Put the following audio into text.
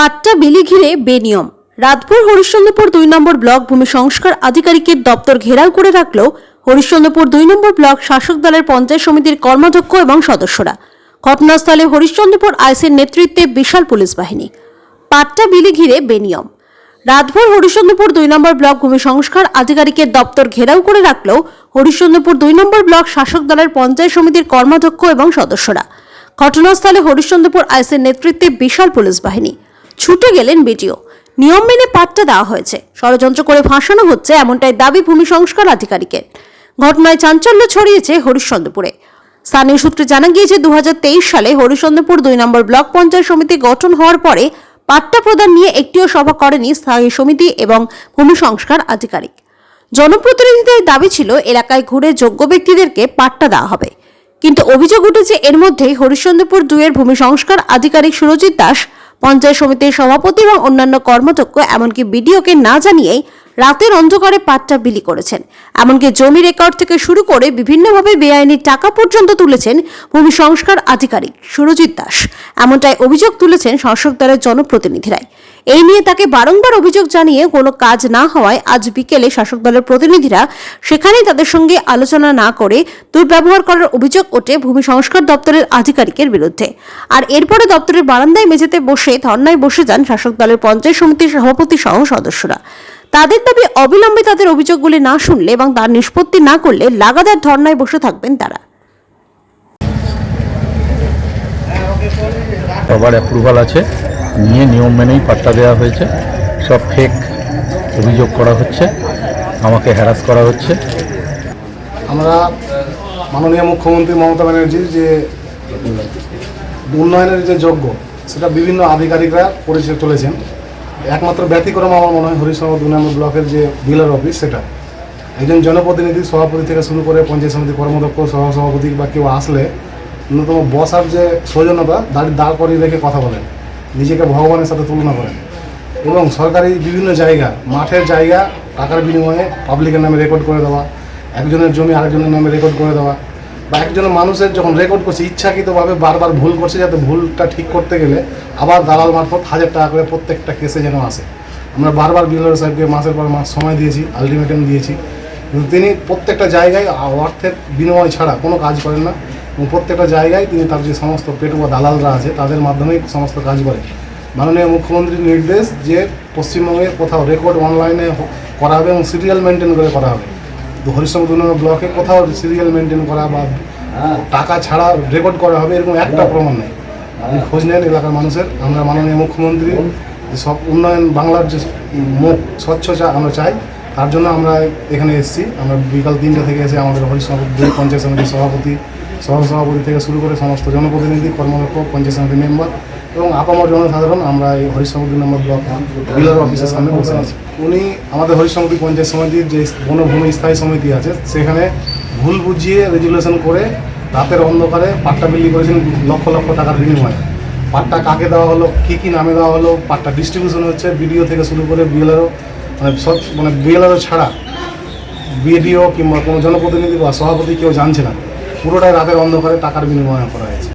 পাট্টা বিলি ঘিরে বেনিয়ম। রাতভর হরিশ্চন্দ্রপুর দুই নম্বর ব্লক ভূমি সংস্কার আধিকারিকের দপ্তর ঘেরাও করে রাখলেও হরিশ্চন্দ্রপুর দুই নম্বর ব্লক শাসক দলের পঞ্চায়েত সমিতির কর্মাধ্যক্ষ এবং সদস্যরা। ঘটনাস্থলে হরিশ্চন্দ্রপুর আইসের নেতৃত্বে বিশাল পুলিশ বাহিনী। পাট্টা বিলি ঘিরে বেনিয়ম। রাতভর হরিশ্চন্দ্রপুর দুই নম্বর ব্লক ভূমি সংস্কার আধিকারিকের দপ্তর ঘেরাও করে রাখলেও হরিশ্চন্দ্রপুর দুই নম্বর ব্লক শাসক দলের পঞ্চায়েত সমিতির কর্মাধ্যক্ষ এবং সদস্যরা। ঘটনাস্থলে হরিশ্চন্দ্রপুর আইসের নেতৃত্বে বিশাল পুলিশ বাহিনী। ছুটে গেলেন বিটিও নিয়ম মেনে পাট্টা দেওয়া হয়েছে। ষড়যন্ত্র করে ফাঁসানো হচ্ছে এমনটাই দাবি ভূমি সংস্কার আধিকারিকের। ঘটনায় চাঞ্চল্য ছড়িয়েছে হরিশ্চন্দ্রপুরে। স্থানীয় সূত্রে জানা গিয়েছে দু সালে হরিশ্চন্দ্রপুর দুই নম্বর ব্লক পঞ্চায়েত সমিতি গঠন হওয়ার পরে পাট্টা প্রদান নিয়ে একটিও সভা করেনি স্থায়ী সমিতি এবং ভূমি সংস্কার আধিকারিক। জনপ্রতিনিধিদের দাবি ছিল, এলাকায় ঘুরে যোগ্য ব্যক্তিদেরকে পাট্টা দেওয়া হবে। কিন্তু অভিযোগ উঠেছে, এর মধ্যেই হরিশ্চন্দ্রপুর দুইয়ের ভূমি সংস্কার আধিকারিক সুরজিৎ দাস পঞ্চায়েত সমিতির সভাপতি এবং অন্যান্য কর্মযোগ্য, এমনকি বিডিওকে না জানিয়েই রাতের অন্ধকারে পাট্টা বিলি করেছেন। এমনকি জমি রেকর্ড থেকে শুরু করে বিভিন্নভাবে বেআইনি টাকা পর্যন্ত তুলেছেন ভূমি সংস্কার আধিকারিক সুরজিৎ দাস। এমনটাই অভিযোগ তুলেছেন শাসক দলের জনপ্রতিনিধিরাই। এই নিয়ে তাকে বারংবার অভিযোগ জানিয়ে কোনো কাজ না হওয়ায় আজ বিকেলে শাসক দলের প্রতিনিধিরা সেখানেই তাদের সঙ্গে আলোচনা না করে দুর্ব্যবহার করার অভিযোগ ওঠে ভূমি সংস্কার দপ্তরের আধিকারিকের বিরুদ্ধে। আর এরপরে দপ্তরের বারান্দায় মেঝেতে বসে ধর্নায় বসে যান শাসক দলের পঞ্চায়েত সমিতির সভাপতি সহ সদস্যরা। তাদের দাবি অবিলম্বে তাদের অভিযোগগুলি না শুনলে এবং তার নিষ্পত্তি না করলে লাগাতার ধর্নায় বসে থাকবেন তারা। সবার অ্যাপ্রুভাল আছে। নিয়ে নিয়ম মেনেই পাট্টা দেওয়া হয়েছে। সব ফেক অভিযোগ করা হচ্ছে। আমাকে হ্যারাস করা হচ্ছে। আমরা মাননীয় মুখ্যমন্ত্রী মমতা ব্যানার্জির যে উন্নয়নের যে যোগ্য সেটা বিভিন্ন আধিকারিকরা করে চলেছেন। একমাত্র ব্যতিক্রম আমার মনে হয় হরিশনগর দু নম্বর ব্লকের যে ডিলার অফিস, সেটা। একজন জনপ্রতিনিধি, সভাপতি থেকে শুরু করে পঞ্চায়েত সমিতি কর্মদক্ষ সহ সভাপতি বা কেউ আসলে ন্যূনতম বসার যে সৌজন্যতা দাঁড়িয়ে দাঁড় করিয়ে রেখে কথা বলেন। নিজেকে ভগবানের সাথে তুলনা করেন। এবং সরকারি বিভিন্ন জায়গা, মাঠের জায়গা টাকার বিনিময়ে পাবলিকের নামে রেকর্ড করে দেওয়া, একজনের জমি আরেকজনের নামে রেকর্ড করে দেওয়া, বা একজনের মানুষের যখন রেকর্ড করছে, ইচ্ছাকৃতভাবে বারবার ভুল করছে যাতে ভুলটা ঠিক করতে গেলে আবার দালাল মারফত হাজার টাকা করে প্রত্যেকটা কেসে যেন আসে। আমরা বারবার বিএলআর সাহেবকে মাসের পর মাস সময় দিয়েছি আলটিমেটাম দিয়েছি। কিন্তু তিনি প্রত্যেকটা জায়গায় অর্থের বিনিময় ছাড়া কোনো কাজ করেন না। এবং প্রত্যেকটা জায়গায় তিনি তার যে সমস্ত পেটুয়া দালালরা আছে তাদের মাধ্যমেই সমস্ত কাজ করে। মাননীয় মুখ্যমন্ত্রীর নির্দেশ যে পশ্চিমবঙ্গে কোথাও রেকর্ড অনলাইনে করা হবে এবং সিরিয়াল মেনটেন করে করা হবে। দু ব্লকে কোথাও সিরিয়াল মেনটেন করা বা টাকা ছাড়া রেকর্ড করা হবে এরকম একটা প্রমাণ নেই। আপনি খোঁজ নেন এলাকার মানুষের। আমরা মাননীয় মুখ্যমন্ত্রী সব উন্নয়ন বাংলার যে মুখ স্বচ্ছ চা আমরা চাই তার জন্য আমরা এখানে এসেছি। আমরা বিকাল তিনটা থেকে এসে আমাদের হরিশ্চন্দ্র পঞ্চায়েত সমিতির সভাপতি সহ সভাপতি থেকে শুরু করে সমস্ত জনপ্রতিনিধি কর্মদক্ষ পঞ্চায়েত সমিতির মেম্বার এবং আপামর জনসাধারণ, আমরা এই হরিশ্চন্দ্র নম্বর ব্লক বিলার অফিসের সামনে বসে আছি। উনি আমাদের হরিশ্চন্দ্র পঞ্চায়েত সমিতির যে বনভূমি স্থায়ী সমিতি আছে, সেখানে ভুল বুঝিয়ে রেজুলেশন করে রাতের অন্ধকারে পাট্টা বিলি করেছেন লক্ষ লক্ষ টাকার বিনিময়ে। পাট্টা কাকে দেওয়া হলো, কী কী নামে দেওয়া হলো, পাট্টা ডিস্ট্রিবিউশন হচ্ছে বিডিও থেকে শুরু করে বিএলআরও মানে মানে বিএলআরও ছাড়া বিডিও কিংবা কোনো জনপ্রতিনিধি বা সভাপতি কেউ জানছে না। পুরোটাই রাতের অন্ধকারে টাকার বিনিময় করা হয়েছে।